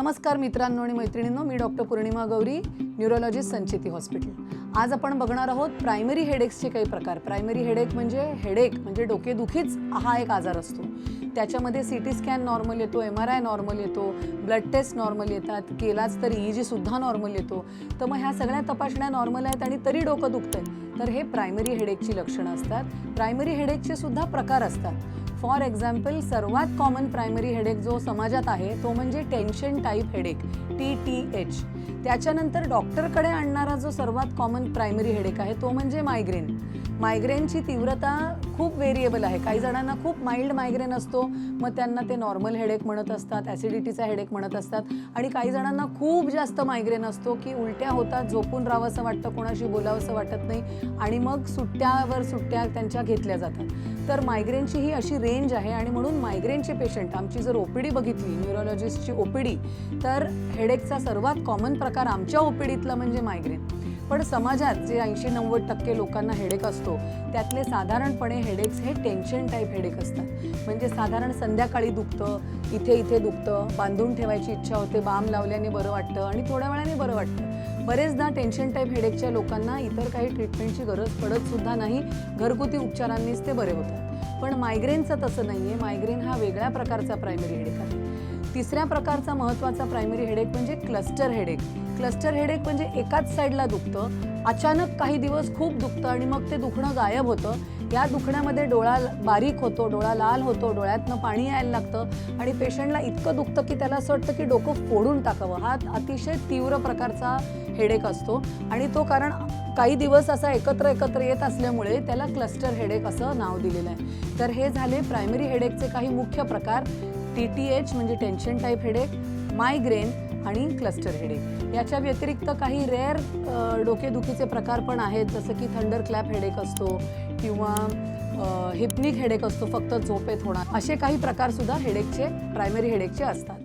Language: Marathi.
नमस्कार मित्रांनो आणि मैत्रिणींनो मी doctor Purnima Gauri neurologist Sancheti hospital. आज आपण बघणार आहोत प्रायमरी हेडेक्सचे काही प्रकार. प्रायमरी हेडेक म्हणजे हेडेक म्हणजे डोकेदुखीच हा एक आजार असतो. त्याच्यामध्ये सी टी स्कॅन नॉर्मल येतो एम आर आय नॉर्मल येतो ब्लड टेस्ट नॉर्मल येतात केलाच तर ई सुद्धा नॉर्मल येतो. तर मग ह्या सगळ्या तपासण्या नॉर्मल आहेत आणि तरी डोकं दुखतंय. तर हे प्रायमरी हेडेकची लक्षणं असतात. प्रायमरी हेडेकचे सुद्धा प्रकार असतात. फॉर एक्झाम्पल सर्वात कॉमन प्रायमरी हेडेक जो समाजात आहे तो म्हणजे tension type headache T T H. त्याच्यानंतर डॉक्टरकडे आणणारा जो सर्वात कॉमन प्रायमरी हेडेक आहे तो म्हणजे मायग्रेन. मायग्रेनची तीव्रता खूप व्हेरिएबल आहे. काही जणांना खूप माइल्ड मायग्रेन असतो. मग त्यांना ते नॉर्मल हेडेक म्हणत असतात ॲसिडिटीचा हेडेक म्हणत असतात. आणि काही जणांना खूप जास्त मायग्रेन असतो की उलट्या होतात झोपून राहावंसं वाटतं कोणाशी बोलावंसं वाटत नाही आणि मग सुट्ट्यावर सुट्ट्या त्यांच्या घेतल्या जातात. तर मायग्रेनची ही अशी रेंज आहे आणि म्हणून मायग्रेनचे पेशंट आमची जर ओपीडी बघितली न्युरोलॉजिस्टची ओपीडी तर हेडेकचा सर्वात कॉमन प्रकार आमच्या ओपीडीतला म्हणजे मायग्रेन पण समाजात जे ऐंशी नव्वद टक्के लोकांना हेडेक असतो त्यातले साधारणपणे हेडेक्स हे टेन्शन टाईप हेडेक असतात. म्हणजे साधारण संध्याकाळी दुखतं इथे इथे दुखतं बांधून ठेवायची इच्छा होते बाम लावल्याने बरं वाटतं आणि थोड्या वेळाने बरं वाटतं. बरेचदा टेन्शन टाईप हेडेकच्या लोकांना इतर काही ट्रीटमेंटची गरज पडत सुद्धा नाही घरगुती उपचारांनीच ते बरे होतात. पण मायग्रेनचं तसं नाही आहे मायग्रेन हा वेगळ्या प्रकारचा प्रायमरी हेडेक आहे. तिसऱ्या प्रकारचा महत्त्वाचा प्रायमरी हेडेक म्हणजे क्लस्टर हेडेक क्लस्टर हेडेक म्हणजे एकाच साईडला दुखतं. अचानक काही दिवस खूप दुखतं आणि मग ते दुखणं गायब होतं. या दुखण्यामध्ये डोळा बारीक होतो डोळा लाल होतो डोळ्यातनं पाणी यायला लागतं आणि पेशंटला इतकं दुखतं की त्याला असं वाटतं की डोकं फोडून टाकावं. हा अतिशय तीव्र प्रकारचा हेडेक असतो आणि तो कारण काही दिवस असा एकत्र एकत्र येत असल्यामुळे त्याला क्लस्टर हेडेक असं नाव दिलेलं आहे. तर हे झाले प्रायमरी हेडेकचे काही मुख्य प्रकार. टी टी एच म्हणजे टेन्शन टाईप हेडेक मायग्रेन आणि क्लस्टर हेडेक याच्या व्यतिरिक्त काही रेअर डोकेदुखीचे प्रकार पण आहेत जसं की थंडर क्लॅप हेडेक असतो किंवा हिपनिक हेडेक असतो फक्त झोपेत होणार. असे काही प्रकारसुद्धा हेडेकचे प्रायमरी हेडेकचे असतात.